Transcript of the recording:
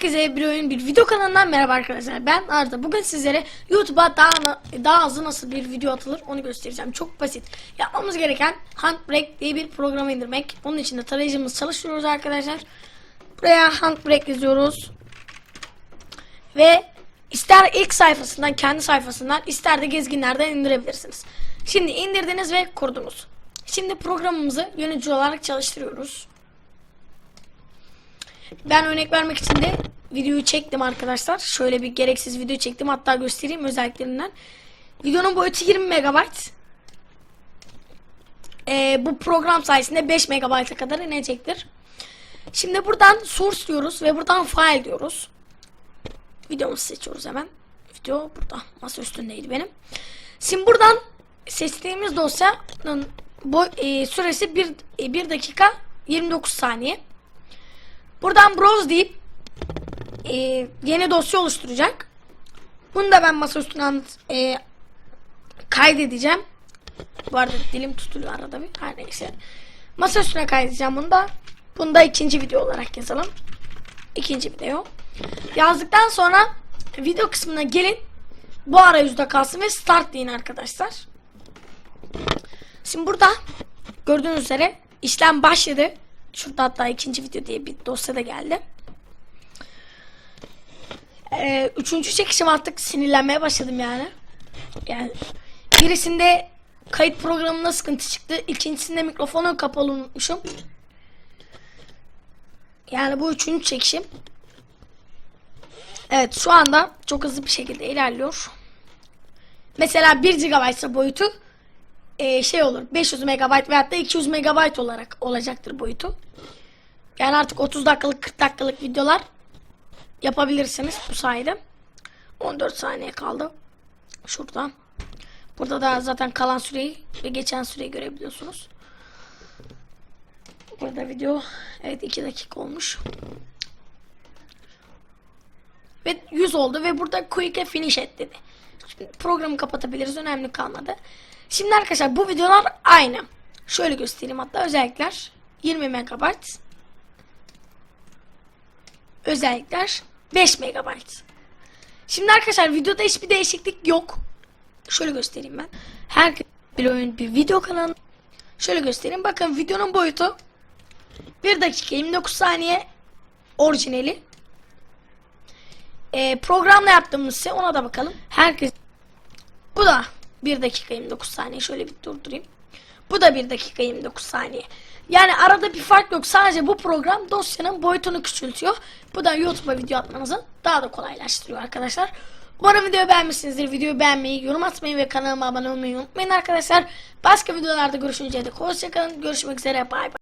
Herkese bir oyun bir video kanalından merhaba arkadaşlar. Ben Arda. Bugün sizlere YouTube'a daha daha hızlı nasıl bir video atılır onu göstereceğim. Çok basit. Yapmamız gereken Handbrake diye bir program indirmek. Onun için de tarayıcımız çalıştırıyoruz arkadaşlar. Buraya Handbrake yazıyoruz. Ve ister ilk sayfasından kendi sayfasından ister de gezginlerden indirebilirsiniz. Şimdi indirdiniz ve kurdunuz. Şimdi programımızı yönetici olarak çalıştırıyoruz. Ben örnek vermek için de videoyu çektim arkadaşlar. Şöyle bir gereksiz video çektim. Hatta göstereyim özelliklerinden. Videonun boyutu 20 MB. Ee, bu program sayesinde 5 MB'a kadar inecektir. Şimdi buradan source diyoruz ve buradan file diyoruz. Videomuzu seçiyoruz hemen. Video burada. Masa üstündeydi benim. Şimdi buradan seçtiğimiz dosyanın boy, e, süresi 1, 1 dakika 29 saniye. Buradan browse deyip e, yeni dosya oluşturacak. Bunu da ben masaüstüne anlat- e, kaydedeceğim. Bu arada dilim tutuluyor arada bir. Her neyse. Masaüstüne kaydedeceğim bunu da. Bunu da ikinci video olarak yazalım. İkinci video. Yazdıktan sonra video kısmına gelin. Bu arayüzde kalsın ve start deyin arkadaşlar. Şimdi burada gördüğünüz üzere işlem başladı. Şurada hatta ikinci video diye bir dosya da geldi. Ee, üçüncü çekişim artık sinirlenmeye başladım yani. Yani birisinde kayıt programında sıkıntı çıktı. İkincisinde mikrofonu kapalı unutmuşum. Yani bu üçüncü çekişim. Evet şu anda çok hızlı bir şekilde ilerliyor. Mesela 1 GB ise boyutu e, şey olur 500 MB veyahut da 200 MB olarak olacaktır boyutu. Yani artık 30 dakikalık 40 dakikalık videolar yapabilirsiniz bu sayede. 14 saniye kaldı. Şuradan. Burada da zaten kalan süreyi ve geçen süreyi görebiliyorsunuz. Burada video evet 2 dakika olmuş. Ve 100 oldu ve burada quick'e finish et dedi. Şimdi programı kapatabiliriz önemli kalmadı. Şimdi arkadaşlar bu videolar aynı. Şöyle göstereyim hatta özellikler 20 MB özellikler 5 MB. Şimdi arkadaşlar videoda hiçbir değişiklik yok. Şöyle göstereyim ben. Her bir oyun bir video kanalı. Şöyle göstereyim. Bakın videonun boyutu 1 dakika 29 saniye orijinali. Ee, programla yaptığımız ise ona da bakalım. Herkes bu da 1 dakika 29 saniye. Şöyle bir durdurayım. Bu da 1 dakika 29 saniye. Yani arada bir fark yok. Sadece bu program dosyanın boyutunu küçültüyor. Bu da YouTube'a video atmanızı daha da kolaylaştırıyor arkadaşlar. Umarım videoyu beğenmişsinizdir. Videoyu beğenmeyi, yorum atmayı ve kanalıma abone olmayı unutmayın arkadaşlar. Başka videolarda görüşünceye dek hoşçakalın. Görüşmek üzere. Bay bay.